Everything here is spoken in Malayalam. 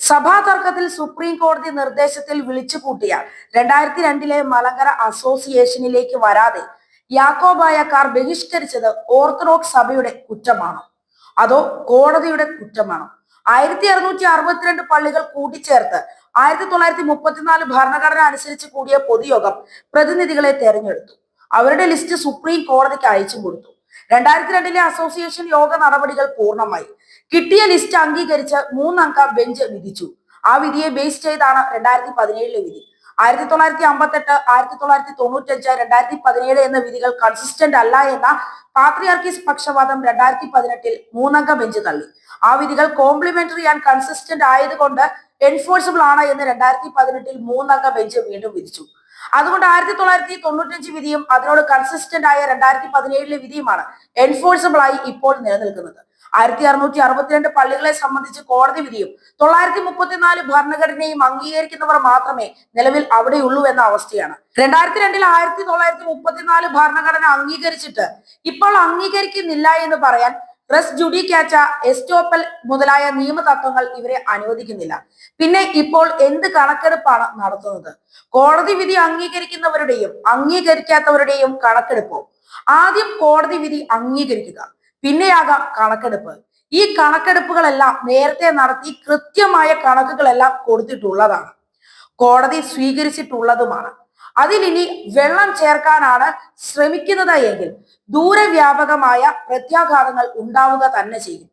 സഭാ തർക്കത്തിൽ സുപ്രീം കോടതി നിർദ്ദേശത്തിൽ വിളിച്ചു കൂട്ടിയ രണ്ടായിരത്തി രണ്ടിലെ മലങ്കര അസോസിയേഷനിലേക്ക് വരാതെ യാക്കോബായക്കാർ ബഹിഷ്കരിച്ചത് ഓർത്തഡോക്സ് സഭയുടെ കുറ്റമാണോ. അതോ കോടതിയുടെ കുറ്റമാണോ? ആയിരത്തി അറുന്നൂറ്റി അറുപത്തിരണ്ട് പള്ളികൾ കൂട്ടിച്ചേർത്ത് ആയിരത്തി തൊള്ളായിരത്തി മുപ്പത്തിനാല് ഭരണഘടന അനുസരിച്ച് കൂടിയ പൊതുയോഗം പ്രതിനിധികളെ തെരഞ്ഞെടുത്തു. അവരുടെ ലിസ്റ്റ് സുപ്രീം കോടതിക്ക് അയച്ചു കൊടുത്തു രണ്ടായിരത്തി രണ്ടിലെ അസോസിയേഷൻ യോഗ നടപടികൾ പൂർണമായി. കിട്ടിയ ലിസ്റ്റ് അംഗീകരിച്ച് മൂന്നംഗ ബെഞ്ച് വിധിച്ചു. ആ വിധിയെ ബേസ് ചെയ്താണ് രണ്ടായിരത്തി പതിനേഴിലെ വിധി. ആയിരത്തി തൊള്ളായിരത്തി അമ്പത്തെട്ട് ആയിരത്തി തൊള്ളായിരത്തി തൊണ്ണൂറ്റഞ്ച് രണ്ടായിരത്തി പതിനേഴ് എന്ന വിധികൾ കൺസിസ്റ്റന്റ് അല്ല എന്ന പാത്രിയാർക്കീസ് പക്ഷവാദം രണ്ടായിരത്തി പതിനെട്ടിൽ മൂന്നംഗ ബെഞ്ച് തള്ളി. ആ വിധികൾ കോംപ്ലിമെന്ററി ആൻഡ് കൺസിസ്റ്റന്റ് ആയതുകൊണ്ട് എൻഫോഴ്സിബിൾ ആണ് എന്ന് രണ്ടായിരത്തി പതിനെട്ടിൽ മൂന്നംഗ ബെഞ്ച് വീണ്ടും വിധിച്ചു. അതുകൊണ്ട് ആയിരത്തി തൊള്ളായിരത്തി തൊണ്ണൂറ്റഞ്ച് വിധിയും അതിനോട് കൺസിസ്റ്റന്റ് ആയ രണ്ടായിരത്തി പതിനേഴിലെ വിധിയുമാണ് എൻഫോഴ്സിബിൾ ആയി ഇപ്പോൾ നിലനിൽക്കുന്നത്. ആയിരത്തി അറുന്നൂറ്റി അറുപത്തിരണ്ട് പള്ളികളെ സംബന്ധിച്ച് കോടതി വിധിയും തൊള്ളായിരത്തി മുപ്പത്തിനാല് ഭരണഘടനയും അംഗീകരിക്കുന്നവർ മാത്രമേ നിലവിൽ അവിടെയുള്ളൂ എന്ന അവസ്ഥയാണ്. രണ്ടായിരത്തി രണ്ടിൽ ആയിരത്തി തൊള്ളായിരത്തി മുപ്പത്തിനാല് ഭരണഘടന അംഗീകരിച്ചിട്ട് ഇപ്പോൾ അംഗീകരിക്കുന്നില്ല എന്ന് പറയാൻ റെസ് ജുഡിക്കാച്ച എസ്റ്റോപ്പൽ മുതലായ നിയമ തത്വങ്ങൾ ഇവരെ അനുവദിക്കുന്നില്ല. പിന്നെ ഇപ്പോൾ എന്ത് കണക്കെടുപ്പാണ് നടത്തുന്നത്? കോടതി വിധി അംഗീകരിക്കുന്നവരുടെയും അംഗീകരിക്കാത്തവരുടെയും കണക്കെടുപ്പോ. ആദ്യം കോടതി വിധി അംഗീകരിക്കുക പിന്നെയാകാം കണക്കെടുപ്പ്. ഈ കണക്കെടുപ്പുകളെല്ലാം നേരത്തെ നടത്തി കൃത്യമായ കണക്കുകളെല്ലാം കൊടുത്തിട്ടുള്ളതാണ്. കോടതി സ്വീകരിച്ചിട്ടുള്ളതുമാണ്. അതിലിനി വെള്ളം ചേർക്കാനാണ് ശ്രമിക്കുന്നത് എങ്കിൽ ദൂരവ്യാപകമായ പ്രത്യാഘാതങ്ങൾ ഉണ്ടാവുക തന്നെ ചെയ്യും.